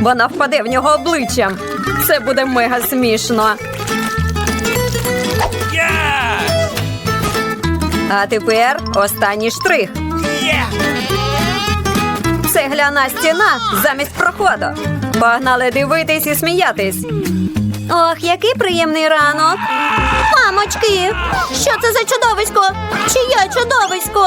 Вона впаде в нього обличчям. Це буде мега смішно. А тепер останній штрих. Цегляна стіна замість проходу. Погнали дивитись і сміятись. Ох, який приємний ранок. Мамочки, що це за чудовисько? Чиє чудовисько?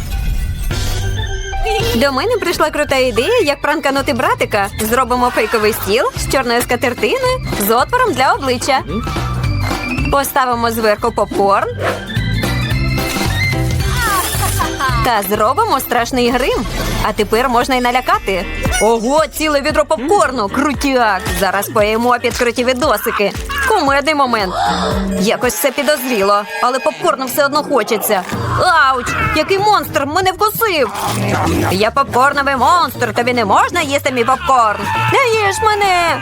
До мене прийшла крута ідея, як пранканути братика. Зробимо фейковий стіл з чорною скатертиною з отвором для обличчя. Поставимо зверху попкорн. Та зробимо страшний грим. А тепер можна й налякати. Ого, ціле відро попкорну! Крутяк! Зараз поїмо підкриті відосики. Кумедний момент. Якось все підозріло, але попкорну все одно хочеться. Ауч! Який монстр! Мене вкусив! Я попкорновий монстр, тобі не можна їсти мій попкорн. Не їж мене!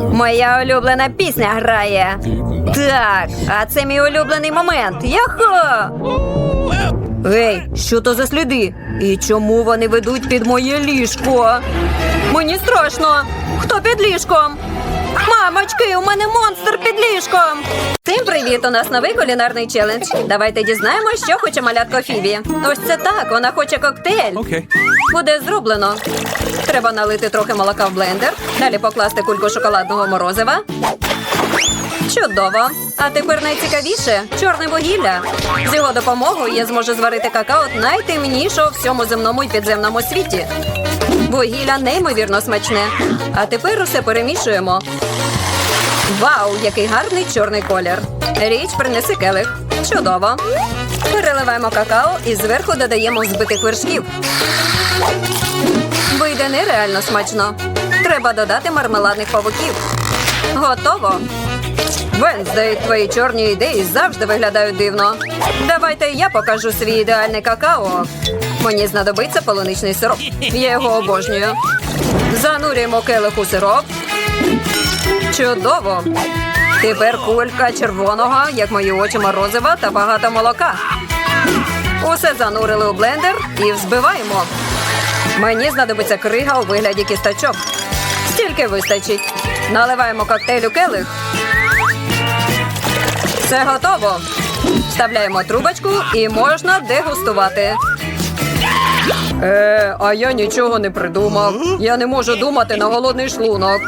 Моя улюблена пісня грає. Так, а це мій улюблений момент. Яхо! Ей, що то за сліди? І чому вони ведуть під моє ліжко? Мені страшно. Хто під ліжком? Мамочки, у мене монстр під ліжком. Всім привіт! У нас новий кулінарний челендж. Давайте дізнаємось, що хоче малятко Фібі. Ось це так, вона хоче коктейль. Okay. Буде зроблено. Треба налити трохи молока в блендер, далі покласти кульку шоколадного морозива. Чудово! А тепер найцікавіше чорне вугілля. З його допомогою я зможу зварити какао найтемнішого в всьому земному і підземному світі. Вугілля неймовірно смачне. А тепер усе перемішуємо. Вау, який гарний чорний колір. Річ принеси келих. Чудово. Переливаємо какао і зверху додаємо збитих вершків. Вийде нереально смачно. Треба додати мармеладних павуків. Готово. Венздей, твої чорні ідеї завжди виглядають дивно. Давайте я покажу свій ідеальний какао. Мені знадобиться полуничний сироп. Я його обожнюю. Занурюємо келих у сироп. Чудово. Тепер кулька червоного, як мої очі морозива та багато молока. Усе занурили у блендер і взбиваємо. Мені знадобиться крига у вигляді кісточок. Стільки вистачить. Наливаємо коктейль у келих. Все готово. Вставляємо трубочку і можна дегустувати. Е, а я нічого не придумав. Я не можу думати на голодний шлунок.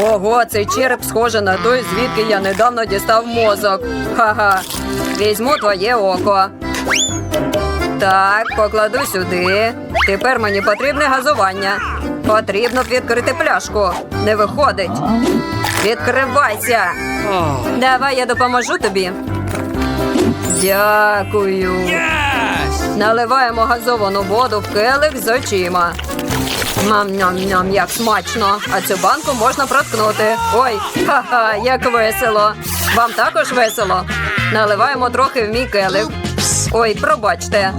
Ого, цей череп схоже на той, звідки я недавно дістав мозок. Ха-ха. Візьму твоє око. Так, покладу сюди. Tепер мені потрібне газування. Потрібно відкрити пляшку. Не виходить. Відкривайся. Давай я допоможу тобі. Дякую. Yes! Наливаємо газовану воду в келих з очима. Ням-ням-ням, як смачно. А цю банку можна проткнути. Ой, ха-ха, як весело. Вам також весело. Наливаємо трохи в мій келих. Ой, пробачте.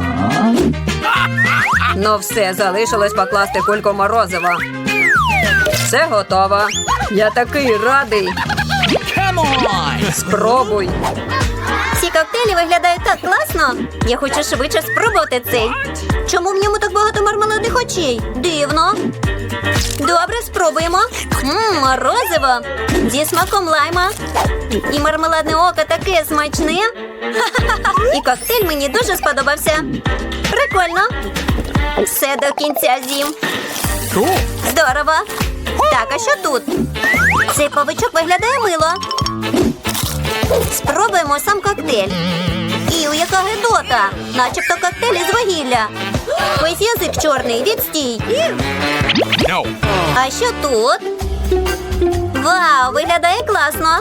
Ну все, залишилось покласти кульку морозива. Все готово. Я такий радий. Come on! Спробуй. Ці коктейлі виглядають так класно. Я хочу швидше спробувати цей. Чому в ньому так багато мармеладних очей? Дивно. Добре, спробуємо. Мм, морозиво. Зі смаком лайма. І мармеладне око таке смачне. І коктейль мені дуже сподобався. Прикольно. Все до кінця з'їм. Здорово. Так, а що тут? Цей павичок виглядає мило. Спробуємо сам коктейль. І у яка гидота, начебто коктейль із вугілля. Весь язик чорний, відстій. No. А що тут? Вау, виглядає класно.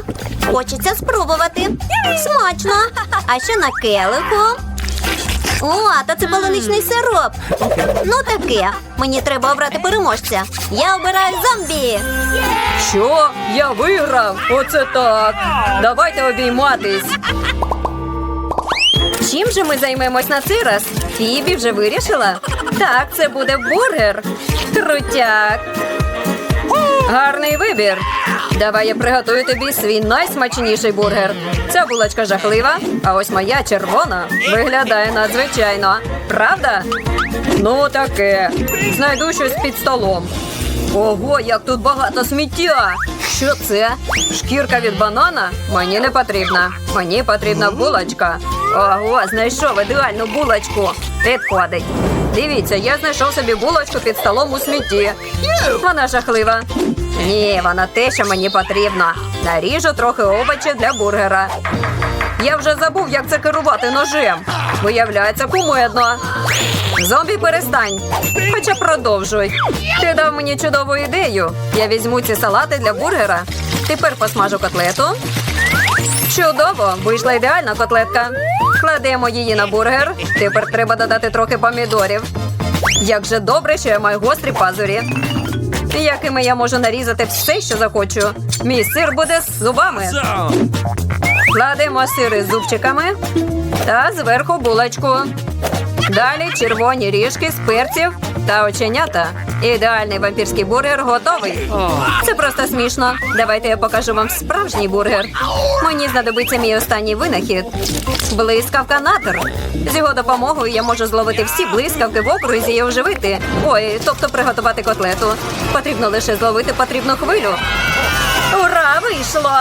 Хочеться спробувати. Смачно. А що на келиху? О, та це полуничний сироп. Ну таке. Мені треба обрати переможця. Я обираю зомбі. Що? Я виграв? Оце так. Давайте обійматись. Чим же ми займемось на цей раз? Фібі вже вирішила? Так, це буде бургер. Крутяк. Гарний вибір. Давай я приготую тобі свій найсмачніший бургер. Ця булочка жахлива, а ось моя червона виглядає надзвичайно. Правда? Ну таке. Знайду щось під столом. Ого, як тут багато сміття! Що це? Шкірка від банана? Мені не потрібна. Мені потрібна булочка. Ого, знайшов ідеальну булочку. Підходить. Дивіться, я знайшов собі булочку під столом у смітті. Вона жахлива. Ні, вона те, що мені потрібно. Наріжу трохи овочів для бургера. Я вже забув, як це керувати ножем. Виявляється, кумедно. Зомбі перестань. Хоча продовжуй. Ти дав мені чудову ідею. Я візьму ці салати для бургера. Тепер посмажу котлету. Чудово! Вийшла ідеальна котлетка. Кладемо її на бургер. Тепер треба додати трохи помідорів. Як же добре, що я маю гострі пазурі. Якими я можу нарізати все, що захочу. Мій сир буде з зубами. Кладемо сири з зубчиками та зверху булочку. Далі червоні ріжки з перців та оченята. Ідеальний вампірський бургер готовий. Це просто смішно. Давайте я покажу вам справжній бургер. Мені знадобиться мій останній винахід. Блискавка натер. З його допомогою я можу зловити всі блискавки в окрузі і оживити. Ой, тобто приготувати котлету. Потрібно лише зловити потрібну хвилю. Ура, вийшло!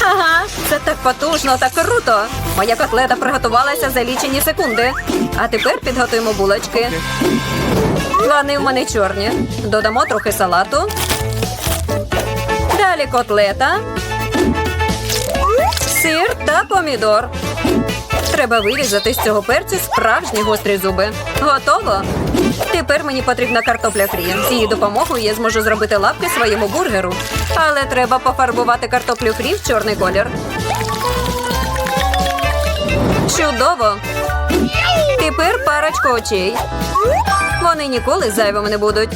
Ага, це так потужно, так круто. Моя котлета приготувалася за лічені секунди. А тепер підготуємо булочки. Плани в мене чорні. Додамо трохи салату. Далі котлета, сир та помідор. Треба вирізати з цього перцю справжні гострі зуби. Готово. Тепер мені потрібна картопля фрі. З її допомогою я зможу зробити лапки своєму бургеру. Але треба пофарбувати картоплю фрі в чорний колір. Чудово. Тепер парочку очей. Вони ніколи зайвими не будуть.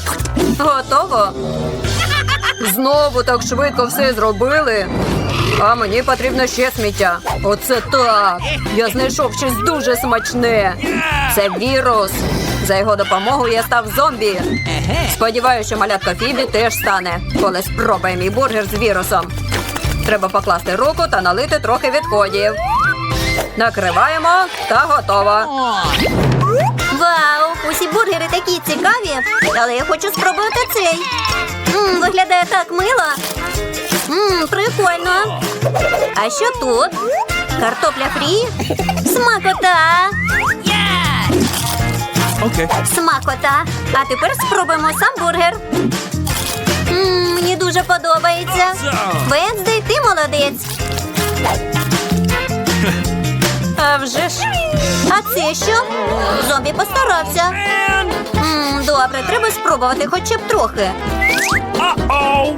Готово. Знову так швидко все зробили. А мені потрібно ще сміття. Оце так. Я знайшов щось дуже смачне. Це вірус. За його допомогою я став зомбі. Сподіваюся, що малятка Фібі теж стане, коли спробує мій бургер з вірусом. Треба покласти руку та налити трохи відходів. Накриваємо та готово. Вау! Усі бургери такі цікаві, але я хочу спробувати цей. Мм, виглядає так мило. Мм, прикольно. А що тут? Картопля фрі? Смакота! Okay. Смакота. А тепер спробуємо сам бургер. Мм, мені дуже подобається. Венздей, ти молодець. А вже ж. А це що? Зомбі постарався. Мм, добре, треба спробувати хоча б трохи.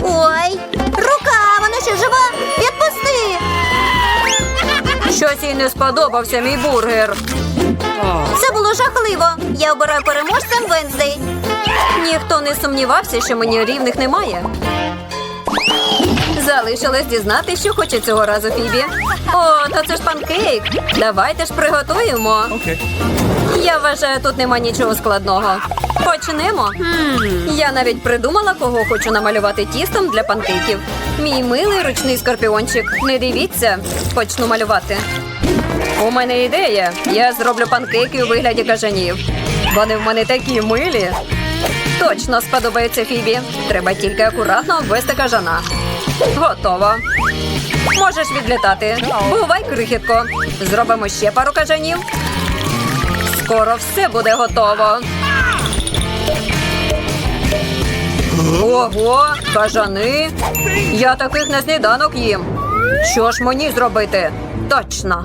Ой, рука, вона ще жива. Відпусти. Щось їй не сподобався мій бургер. Це було жахливо. Я обираю переможцем Венздей. Ніхто не сумнівався, що мені рівних немає. Залишилось дізнати, що хоче цього разу Фібі. О, та це ж панкейк. Давайте ж приготуємо. Okay. Я вважаю, тут нема нічого складного. Почнемо. Я навіть придумала, кого хочу намалювати тістом для панкейків. Мій милий ручний скорпіончик. Не дивіться, почну малювати. У мене ідея. Я зроблю панкейки у вигляді кажанів. Вони в мене такі милі. Точно сподобається Фібі. Треба тільки акуратно обвести кажана. Готово. Можеш відлітати. Бувай, крихітко. Зробимо ще пару кажанів. Скоро все буде готово. Ого, кажани. Я таких на сніданок їм. Що ж мені зробити? Точно.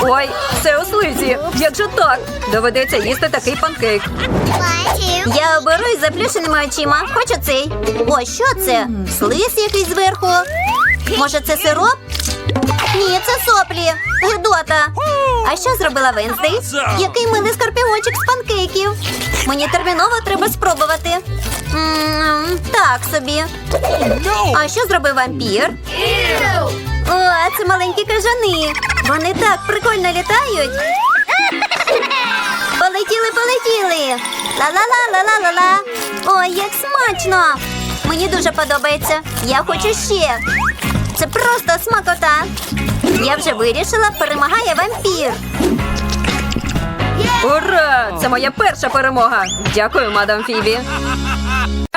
Ой, все у слизі. Як же так? Доведеться їсти такий панкейк. Я оберусь заплющеними очима. Хочу цей. О, що це? Слиз якийсь зверху. Може, це сироп? Ні, це соплі. Гидота. А що зробила Венздей? Який милий скорпіончик з панкейків. Мені терміново треба спробувати. М, так собі. А що зробив вампір? О, це маленькі кажани. Вони так прикольно літають. Полетіли, полетіли. Ла-ла-ла-ла-ла-ла-ла. Ой, як смачно. Мені дуже подобається. Я хочу ще. Це просто смакота. Я вже вирішила, перемагає вампір. Ура! Це моя перша перемога. Дякую, мадам Фібі.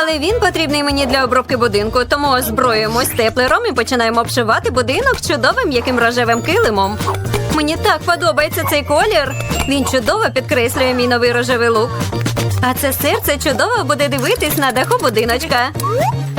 Але він потрібний мені для обробки будинку, тому озброюємось теплером і починаємо обшивати будинок чудовим яким рожевим килимом. Мені так подобається цей колір. Він чудово підкреслює мій новий рожевий лук. А це серце чудово буде дивитись на даху будиночка.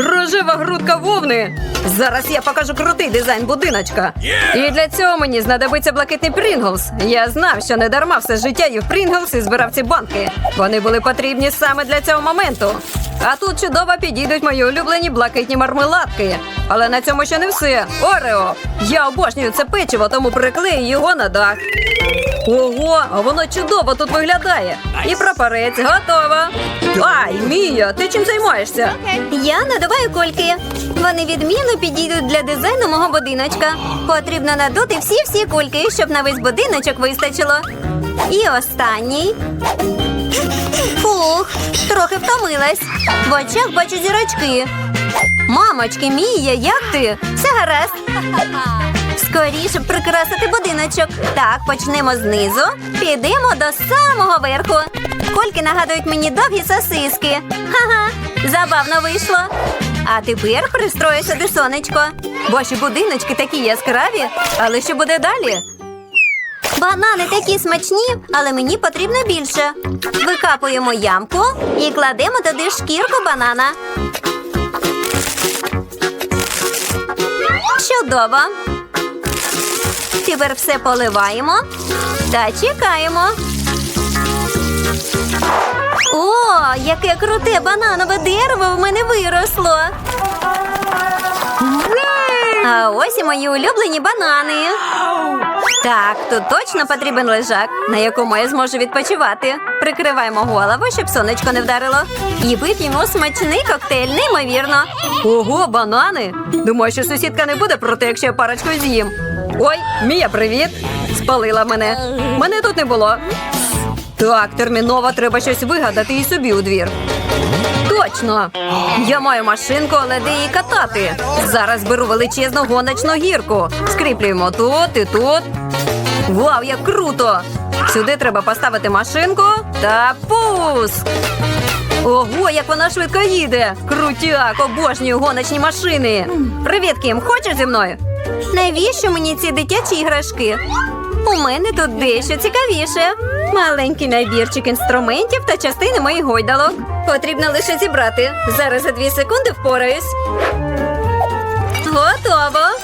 Рожева грудка вовни. Зараз я покажу крутий дизайн будиночка. І для цього мені знадобиться блакитний Прінглс. Я знав, що не дарма все життя їв Прінглс і збирав ці банки. Вони були потрібні саме для цього моменту. А тут чудово підійдуть мої улюблені блакитні мармеладки. Але на цьому ще не все. Орео! Я обожнюю це печиво, тому приклею його на дах. Ого, а воно чудово тут виглядає. І прапорець готово. Ай, Мія, ти чим займаєшся? Я надуваю кольки. Вони відмінно підійдуть для дизайну мого будиночка. Потрібно надути всі-всі кульки, щоб на весь будиночок вистачило. І останній. Фух, трохи втомилась. В очах бачу зірочки. Мамочки, Мія, як ти? Все гаразд. Скоріше прикрасити будиночок. Так, почнемо знизу. Підемо до самого верху. Кольки нагадують мені довгі сосиски. Ха-ха, забавно вийшло. А тепер пристрою сюди сонечко. Ваші будиночки такі яскраві, але що буде далі? Банани такі смачні, але мені потрібно більше. Викапуємо ямку і кладемо туди шкірку банана. Чудово. Тепер все поливаємо та чекаємо. О, яке круте бананове дерево в мене виросло. А ось і мої улюблені банани. Так, тут точно потрібен лежак, на якому я зможу відпочивати. Прикриваємо голову, щоб сонечко не вдарило. І вип'ємо смачний коктейль, неймовірно. Ого, банани! Думаю, що сусідка не буде проти, якщо я парочку з'їм. Ой, Мія, привіт! Спалила мене. Мене тут не було. Так, терміново треба щось вигадати і собі у двір. Точно! Я маю машинку, але де її катати? Зараз беру величезну гоночну гірку. Скріплюємо тут і тут. Вау, як круто! Сюди треба поставити машинку та пуск. Ого, як вона швидко їде! Крутяк, обожнюю гоночні машини. Привіт, Кім, хочеш зі мною? Навіщо мені ці дитячі іграшки? У мене тут дещо цікавіше. Маленький набірчик інструментів та частини моїх гойдалок. Потрібно лише зібрати. Зараз за дві секунди впораюсь. Готово.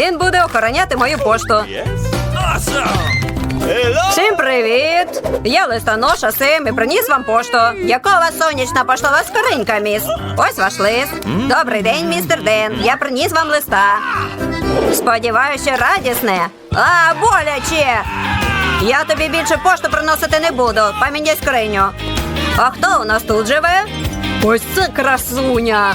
Він буде охороняти мою пошту. Всім привіт! Я листоноша Сем і приніс вам пошту. Вас сонячна поштова скринька, міс? Ось ваш лист. Добрий день, містер Ден. Я приніс вам листа. Сподіваюся, радісне. А, боляче! Я тобі більше пошту приносити не буду. Поміняй скриню. А хто у нас тут живе? Ось це красуня.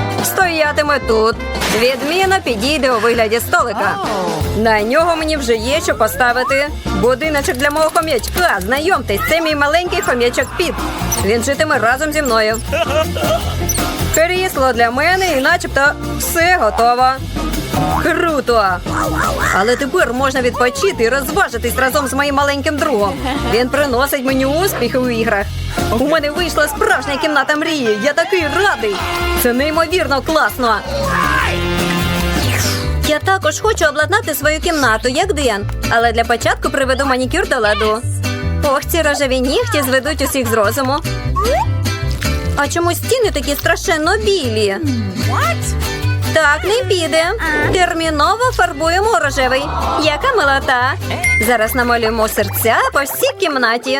Стоятиме тут. Відміна підійде у вигляді столика. На нього мені вже є що поставити. Будиночок для мого хом'ячка. Знайомтесь, це мій маленький хом'ячок Піт. Він житиме разом зі мною. Крісло для мене і начебто все готово. Круто! Але тепер можна відпочити і розважитись разом з моїм маленьким другом. Він приносить мені успіхи у іграх. У мене вийшла справжня кімната мрії. Я такий радий. Це неймовірно класно. Я також хочу обладнати свою кімнату, як Ден. Але для початку приведу манікюр до ладу. Ох, ці рожеві нігті зведуть усіх з розуму. А чому стіни такі страшенно білі? Так, не піде. Терміново фарбуємо рожевий. Яка милота. Зараз намалюємо серця по всій кімнаті.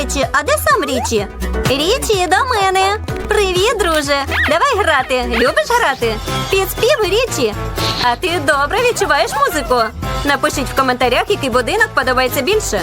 Речі, а де сам Річі? Річі до мене. Привіт, друже. Давай грати. Любиш грати? Під спів Річі. А ти добре відчуваєш музику? Напишіть в коментарях, який будинок подобається більше.